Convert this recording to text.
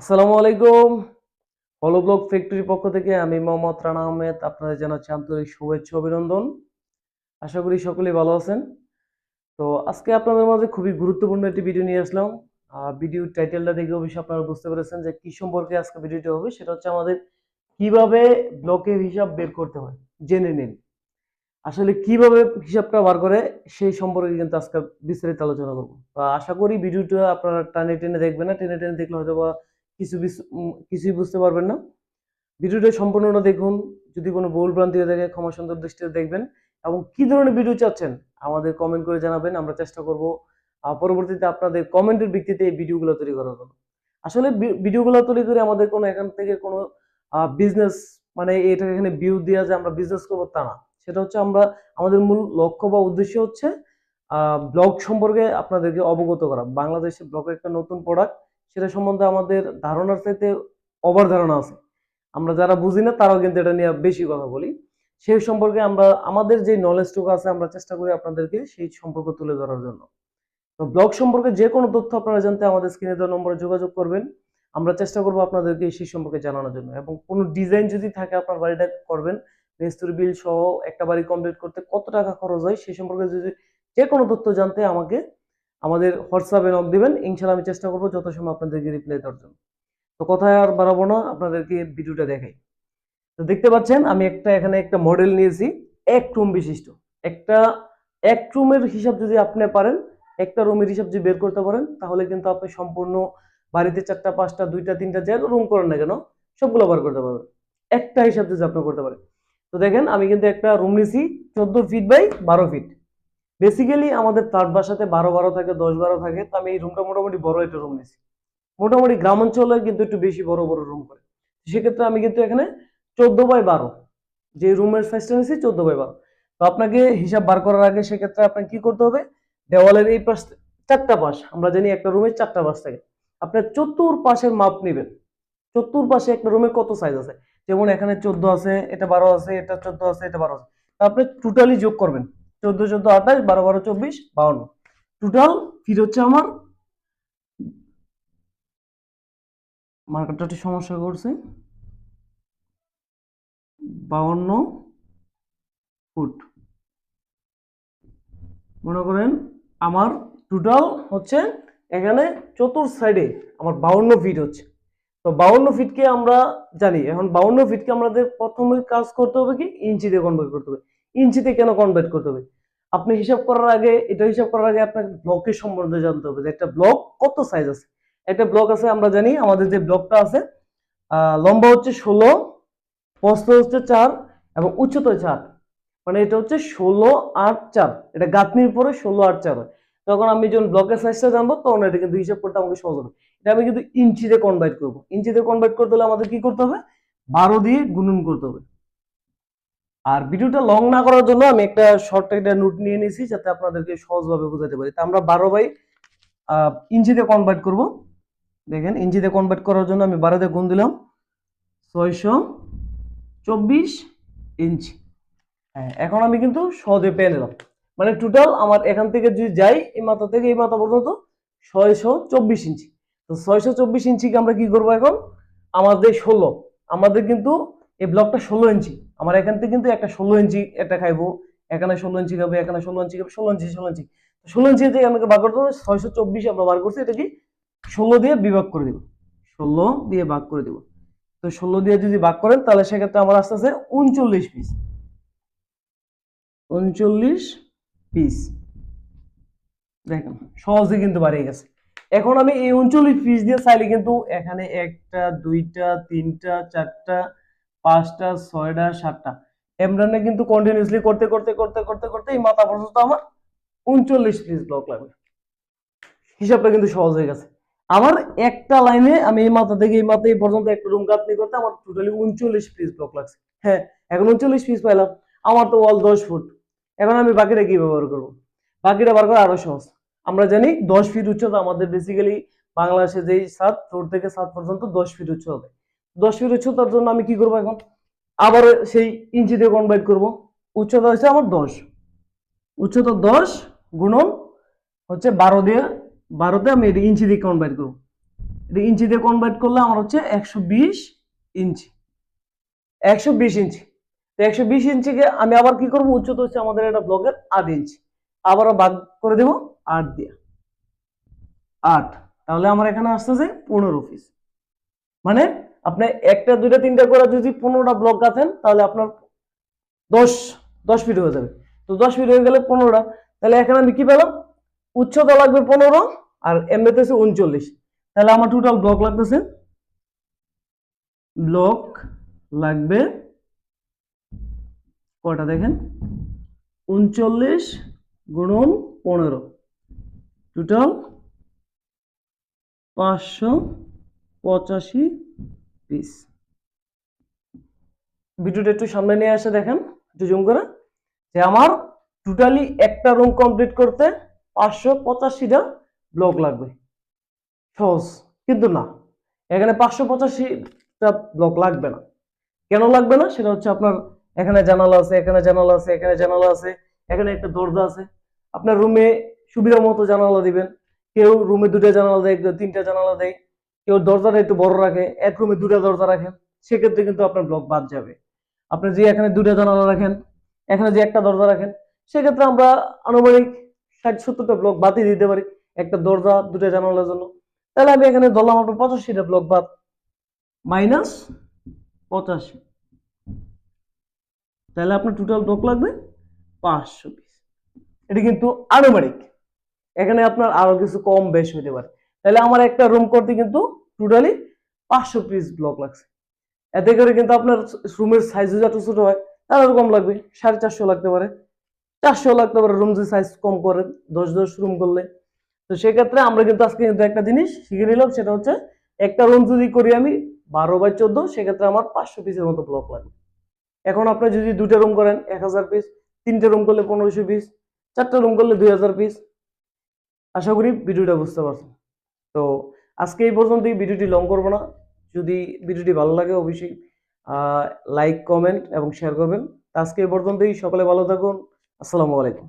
আসসালামু আলাইকুম। হলো ব্লক ফ্যাক্টরির পক্ষ থেকে আমি মোহাম্মদ রানা আহমেদ, আপনাদের জানাচ্ছি আন্তরিক শুভেচ্ছা অভিনন্দন। আশা করি সকলেই ভালো আছেন। তো আজকে আপনাদের মাঝে খুবই গুরুত্বপূর্ণ একটি ভিডিও নিয়ে আসলাম। ভিডিও টাইটেলটা দেখে অবশ্যই আপনারা বুঝতে পেরেছেন যে কি সম্পর্কে আজকে ভিডিওটি হবে, সেটা হচ্ছে আমাদের কীভাবে ব্লকের হিসাব বের করতে হয়, জেনে নিন। আসলে কীভাবে হিসাবটা বার করে, সেই সম্পর্কে কিন্তু আজকে বিস্তারিত আলোচনা করব। আশা করি ভিডিওটা আপনারা টানে টেনে দেখবেন না, টেনে টেনে দেখলে হয়তো বা কিছু কিছুই বুঝতে পারবেন না। ভিডিওটা সম্পূর্ণ দেখুন। যদি কোনো ভুল ভ্রান্তি হয়ে থাকে, ক্ষমা সুন্দর দৃষ্টিতে দেখবেন। এবং কি ধরনের ভিডিও চাচ্ছেন, আমাদের কমেন্ট করে জানাবেন। আমরা চেষ্টা করব পরবর্তীতে আপনাদের কমেন্টের ভিত্তিতে এই ভিডিওগুলো তৈরি করার জন্য। আসলে ভিডিওগুলো তৈরি করে আমাদের কোনো এখান থেকে কোনো বিজনেস মানে এটা এখানে ভিউ দেওয়া যে আমরা বিজনেস করব তা না। সেটা হচ্ছে আমরা, আমাদের মূল লক্ষ্য বা উদ্দেশ্য হচ্ছে ব্লগ সম্পর্কে আপনাদেরকে অবগত করা। বাংলাদেশে ব্লগের একটা নতুন প্রোডাক্ট সেটা সম্বন্ধে আমাদের ধারণার চাইতে ওভার ধারণা আছে। আমরা যারা বুঝি না, তারাও কিন্তু এটা নিয়ে বেশি কথা বলি। সেই সম্পর্কে আমরা, আমাদের যে নলেজটুকু আছে, আমরা চেষ্টা করি আপনাদেরকে সেই সম্পর্ক তুলে ধরার জন্য। তো ব্লগ সম্পর্কে যে কোনো তথ্য আপনারা জানতে আমাদের স্ক্রিনে দেওয়া নম্বরে যোগাযোগ করবেন। আমরা চেষ্টা করব আপনাদেরকে সেই সম্পর্কে জানানোর জন্য। এবং কোনো ডিজাইন যদি থাকে আপনার বাড়িটা করবেন, মিস্ত্রি বিল সহ একটা বাড়ি কমপ্লিট করতে কত টাকা খরচ হয়, সেই সম্পর্কে যদি যে কোনো তথ্য জানতে আমাকে আমাদের হোয়াটসঅ্যাপে নক দিবেন ইনশাল্লাহ আমি চেষ্টা করব যত সময় আপনাদেরকে রিপ্লাই দেওয়ার জন্য। তো কথায় আর বাড়াবো না, আপনাদেরকে ভিডিওটা দেখাই। তো দেখতে পাচ্ছেন, আমি একটা এখানে একটা মডেল নিয়েছি, এক রুম বিশিষ্ট। একটা, এক রুমের হিসাব যদি আপনি পারেন, একটা রুমের হিসাব যদি বের করতে পারেন, তাহলে কিন্তু আপনি সম্পূর্ণ বাড়িতে চারটা, পাঁচটা, দুইটা, তিনটা যে রুম করেন না কেন, সবগুলো বার করতে পারবেন। একটা হিসাব যদি আপনি করতে পারেন। তো দেখেন, আমি কিন্তু একটা রুম নিয়েছি, চোদ্দ ফিট বাই বারো ফিট বেসিক্যালি আমাদের ফ্ল্যাট বাসাতে বারো বারো থাকে, দশ বারো থাকে, তো আমি এই রুমটা মোটামুটি বড় একটা রুম নিয়েছি। মোটামুটি গ্রাম অঞ্চলে কিন্তু একটু বেশি বড় বড় রুম করে। সেক্ষেত্রে আমি কিন্তু এখানে চোদ্দ বাই বারো, যে রুমের সাইজটা নিয়েছি, চোদ্দ বাই বারো। তো আপনাকে হিসাব বার করার আগে সেক্ষেত্রে আপনাকে কি করতে হবে? দেওয়ালের এই পাশ চারটা পাশ আমরা জানি একটা রুমের চারটা পাশ থাকে। আপনার চতুর পাশের মাপ নেবেন। চতুর পাশে একটা রুমের কত সাইজ আছে? যেমন এখানে চোদ্দ আছে, এটা বারো আছে, এটা চোদ্দ আছে, এটা বারো আছে। আপনি টোটালি যোগ করবেন। চোদ্দ চোদ্দ, আঠাশ, বারো বারো, চব্বিশ, বাউন্ন। টোটাল ফিট হচ্ছে আমার মার্কেটটা একটু সমস্যা করছে, বাউন্ন ফুট। মনে করেন আমার টোটাল হচ্ছে এখানে চতুর সাইডে আমার বাউন্ন ফিট হচ্ছে। তো বাউন্ন ফিটকে আমরা জানি, এখন বাউন্ন ফিটকে আমাদের প্রথমে কাজ করতে হবে কি? ইঞ্চিতে কনভার্ট করতে হবে। ইঞ্চিতে কেন কনভার্ট করতে হবে? আপনি হিসাব করার আগে, এটা হিসাব করার আগে আপনাকে ব্লকের সম্বন্ধে জানতে হবে যে একটা ব্লক কত সাইজ আছে? একটা ব্লক আছে, আমরা জানি, আমাদের যে ব্লকটা আছে লম্বা হচ্ছে ষোলো, প্রস্থ হচ্ছে চার এবং উচ্চতা চার মানে এটা হচ্ছে ষোলো আট চার। এটা গাঁথনির পরে ষোলো আট চার হয়। তখন আমি যখন ব্লকের সাইজটা জানব, তখন এটা কিন্তু হিসাব করতে আমাকে সহজ হবে। এটা আমি কিন্তু ইঞ্চিতে কনভার্ট করব। ইঞ্চিতে কনভার্ট করতে হলে আমাদের কি করতে হবে? বারো দিয়ে গুণন করতে হবে। আর ভিডিওটা লং না করার জন্য আমি একটা শর্ট একটা নোট নিয়ে নিয়েছি যাতে আপনাদেরকে সহজভাবে বোঝাতে পারি। তা আমরা বারো বাই ইঞ্চিতে কনভার্ট করব। দেখেন, ইঞ্চিতে কনভার্ট করার জন্য আমি বারোতে গুণ দিলাম। ছয়শো চব্বিশ ইঞ্চি। হ্যাঁ এখন আমি কিন্তু সহজে পেয়ে নিলাম। মানে টোটাল আমার এখান থেকে যদি যাই, এই মাথা থেকে এই মাথা পর্যন্ত ছয়শো চব্বিশ ইঞ্চি। তো ছয়শো চব্বিশ ইঞ্চিকে আমরা কি করব এখন? আমাদের ষোলো। আমাদের কিন্তু এই ব্লকটা ষোলো ইঞ্চি। আমার এখান থেকে কিন্তু একটা ষোলো ইঞ্চি একটা খাইবো। এখানে ষোলো ইঞ্চি খাবে, এখানে ষোলো ইঞ্চি খাবে, ষোলো ইঞ্চি ষোলো ইঞ্চি। ষোলো ইঞ্চি থেকে আমাকে বার করতে হবে, ছয়শো চব্বিশ আমরা বার করছি এটা কি ষোলো দিয়ে বিভাগ করে দিব। ষোলো দিয়ে ভাগ করে দিব। তো ষোলো দিয়ে যদি ভাগ করেন, তাহলে সেক্ষেত্রে আমার আস্তে আস্তে উনচল্লিশ পিস উনচল্লিশ পিস দেখেন, সহজে কিন্তু বাড়িয়ে গেছে। এখন আমি এই উনচল্লিশ পিস দিয়ে চাইলে কিন্তু এখানে একটা, দুইটা, তিনটা, চারটা পাঁচটা, ছয়টা, সাতটা। এমরানে কিন্তু কন্টিনিউসলি করতে করতে করতে করতে করতে এই মাথা পর্যন্ত আমার উনচল্লিশ পিস ব্লক লাগবে। হিসাবটা কিন্তু সহজ হয়ে গেছে। আমার একটা লাইনে আমি এই মাথা থেকে এই মাথা এই পর্যন্ত একটা রুম গাঁথনি করতে আমার টোটালি উনচল্লিশ পিস ব্লক লাগছে। হ্যাঁ এখন উনচল্লিশ পিস পাইলাম। আমার তো ওয়াল দশ ফুট এখন আমি বাকিটা কি ব্যবহার করব? বাকিটা বার করা আরও সহজ। আমরা জানি দশ ফিট উচ্চতা আমাদের বেসিক্যালি বাংলাদেশে যেই সাত ফ্লোর থেকে সাত পর্যন্ত দশ ফিট উচ্চতা। দেয় দশ ফিট উচ্চতার জন্য আমি কি করব এখন? আবার সেই ইঞ্চিতে কনভার্ট করব। উচ্চতা হচ্ছে আমার দশ। উচ্চতা দশ গুণন হচ্ছে বারো দিয়ে, বারোতে আমি এটা ইঞ্চি দিয়ে কনভার্ট করব। এটা দিয়ে কনভার্ট করলে আমার হচ্ছে একশো বিশ ইঞ্চি। একশো বিশ ইঞ্চি। তো একশো বিশ ইঞ্চিকে আমি আবার কি করব? উচ্চতা হচ্ছে আমাদের এটা ব্লকের আট ইঞ্চি। আবারও বাদ করে দেবো, আট দিয়ে। আট। তাহলে আমার এখানে আসতেছে পনেরো পিস মানে আপনি একটা, দুইটা, তিনটা করে যদি পনেরোটা ব্লক গাঁথেন, তাহলে আপনার দশ দশ ফিট হয়ে যাবে। তো দশ ফিট হয়ে গেলে পনেরোটা। তাহলে এখানে আমি কি পেলাম? উচ্চতা লাগবে পনেরো আর এমনিতে হচ্ছে উনচল্লিশ। তাহলে আমার টোটাল ব্লক লাগতেছে ব্লক লাগবে কটা দেখেন? উনচল্লিশ গুণন পনেরো। টোটাল পাঁচশো পঁচাশি পিস ভিডিওটা একটু সামনে নিয়ে আসে দেখেন, একটু জুম করে, যে আমার টোটালি একটা রুম কমপ্লিট করতে পাঁচশো পঁচাশিটা ব্লক লাগবে। সহজ, কিন্তু না। এখানে পাঁচশো পঁচাশিটা ব্লক লাগবে না। কেন লাগবে না? সেটা হচ্ছে আপনার এখানে জানালা আছে, এখানে জানালা আছে, এখানে জানালা আছে, এখানে একটা দরজা আছে। আপনার রুমে সুবিধা মতো জানালা দিবেন। কেউ রুমে দুটা জানালা দেয় তিনটা জানালা দেয়। কেউ দরজাটা একটু বড় রাখে, এক রুমে দুটা দরজা রাখেন, সেক্ষেত্রে কিন্তু আপনার ব্লক বাদ যাবে। আপনি যে এখানে দুটা জানালা রাখেন, এখানে যে একটা দরজা রাখেন, সেক্ষেত্রে আমরা আনুমানিক ষাট সত্তরটা ব্লক বাদই দিতে পারি, একটা দরজা দুটা জানালার জন্য। তাহলে আমি এখানে ধরলাম আপনার পঁচাশিটা ব্লক বাদ মাইনাস পঁচাশি। তাহলে আপনার টোটাল ব্লক লাগবে পাঁচশো পিস এটা কিন্তু আনুমানিক। এখানে আপনার আরও কিছু কম বেশ হতে পারে। তাহলে আমার একটা রুম করতে কিন্তু টোটালি পাঁচশো পিস ব্লক লাগছে। এতে করে কিন্তু আপনার রুমের সাইজ যত ছোট হয় তার কম লাগবে, সাড়ে চারশো লাগতে পারে। চারশো লাগতে পারে রুম যদি সাইজ কম করে, দশ দশ রুম করলে। তো সেক্ষেত্রে আমরা কিন্তু আজকে কিন্তু একটা জিনিস শিখে নিলাম, সেটা হচ্ছে একটা রুম যদি করি আমি বারো বাই চোদ্দ, সেক্ষেত্রে আমার পাঁচশো পিসের মতো ব্লক লাগবে। এখন আপনি যদি দুটা রুম করেন, এক হাজার পিস তিনটে রুম করলে পনেরোশো পিস চারটা রুম করলে দুই হাজার পিস আশা করি ভিডিওটা বুঝতে পারছেন। তো আজকে এই পর্যন্তই ভিডিওটি লং করব না। যদি ভিডিওটি ভালো লাগে অবশ্যই লাইক কমেন্ট এবং শেয়ার করবেন। আজকে এই পর্যন্তই, সকলে ভালো থাকুন। আসসালামু আলাইকুম।